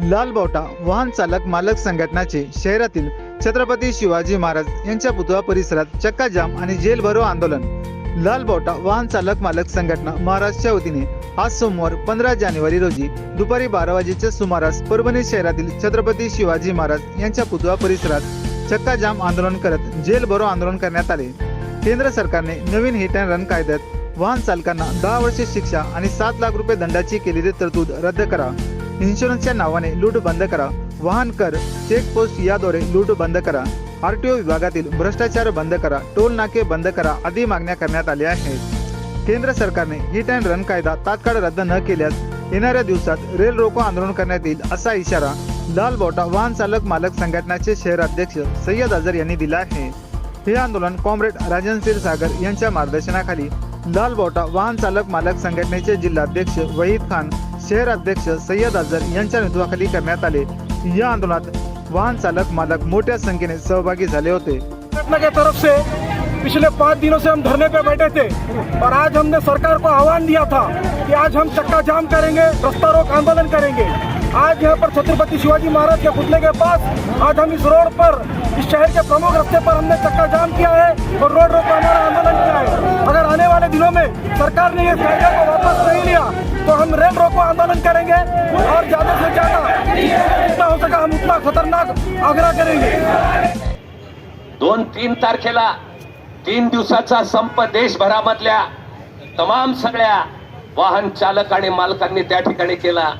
लाल बावटा वाहन चालक मालक संघटनाचे शहरातील छत्रपती शिवाजी महाराज यांच्या पुतळा परिसरात चक्काजाम आणि जेल भरो आंदोलन. लाल बावटा वाहन चालक मालक संघटना महाराजच्या वतीने आज सोमवार पंधरा जानेवारी रोजी दुपारी बारा वाजेच्या सुमारास परभणी शहरातील छत्रपती शिवाजी महाराज यांच्या पुतळा परिसरात चक्काजाम आंदोलन करत जेल भरो आंदोलन करण्यात आले. केंद्र सरकारने नवीन हिट अँड रन कायद्यात वाहन चालकांना दहा वर्षे शिक्षा आणि सात लाख रुपये दंडाची केलेली तरतूद रद्द करा. इन्शुरन्सच्या नावाने लूट बंद करा. वाहन कर चेक पोस्ट याद्वारे लूट बंद करा. आरटीओ विभागातील भ्रष्टाचार बंद करा. टोल नाके बंद करा आदी मागण्या करण्यात आल्या आहेत. केंद्र सरकारने हिट अँड रन कायदा तात्काळ रद्द न केल्यास येणाऱ्या दिवसात रेल रोको आंदोलन करण्यात येईल असा इशारा लाल बोटा वाहन चालक मालक संघटनाचे शहर अध्यक्ष सय्यद अझर यांनी दिला आहे. हे आंदोलन कॉम्रेड राजन सागर यांच्या मार्गदर्शनाखाली लाल बोटा वाहन चालक मालक संघटनेचे जिल्हाध्यक्ष वहीद खान, शहर अध्यक्ष नेतृत्वाखाली करण्यात आले. या आंदोलनात वाहन चालक मालक मोठ्या संख्येने सहभागी झाले होते. के तरफ़ से पिछले पाँच दिनों से हम धरने पे बैठे थे और आज हमने सरकार को आह्वान दिया था कि आज हम चक्का जाम करेंगे, रास्ता रोक आंदोलन करेंगे। आज यहाँ पर छत्रपति शिवाजी महाराज के पुतले के पास, आज हम इस रोड पर, इस शहर के प्रमुख रास्ते पर हमने चक्का जाम किया है और रोड रोको हमारा आंदोलन अगर दिनों में सरकार ने इस कायदा को वापस नहीं लिया तो हम रेल रोको आंदोलन करेंगे और ज्यादा से ज्यादा जितना हो सका हम उतना खतरनाक आग्रह करेंगे। दोन तीन तारखेला तीन दिवसाचा संप देशभरामधल्या तमाम सगळ्या वाहन चालक आणि मालकांनी त्या ठिकाणी केला.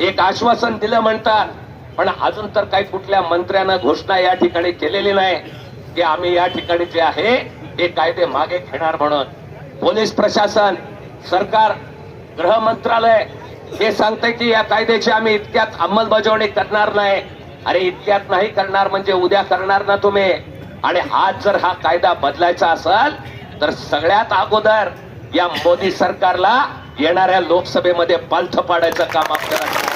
एक आश्वासन दिलं म्हणतात पण अजून तर काही कुठल्या मंत्र्यानं घोषणा या ठिकाणी केलेली नाही की आम्ही या ठिकाणी जे आहे हे कायदे मागे घेणार म्हणून. पोलीस प्रशासन सरकार गृह मंत्रालय हे सांगतंय की या कायद्याची आम्ही इतक्यात अंमलबजावणी करणार नाही. अरे इतक्यात नाही करणार म्हणजे उद्या करणार ना तुम्ही. आणि आज जर हा कायदा बदलायचा असेल तर सगळ्यात अगोदर या मोदी सरकारला येणाऱ्या लोकसभेमध्ये पालथ पाडायचं काम आपल्याला